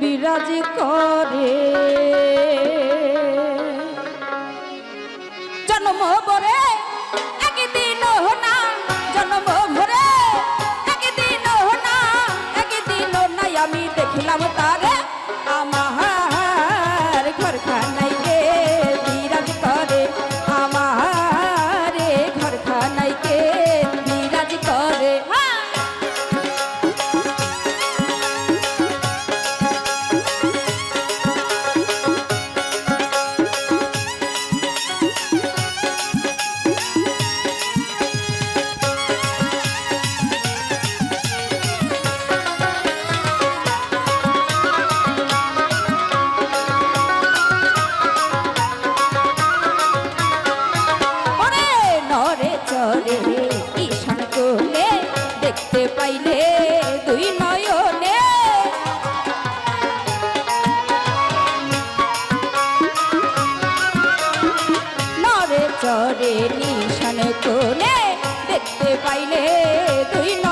বিরাজ করে। জন্ম বরে একদিন না জন্ম ভরে একদিন না একদিন না আমি দেখিলাম পাইলে তুই ন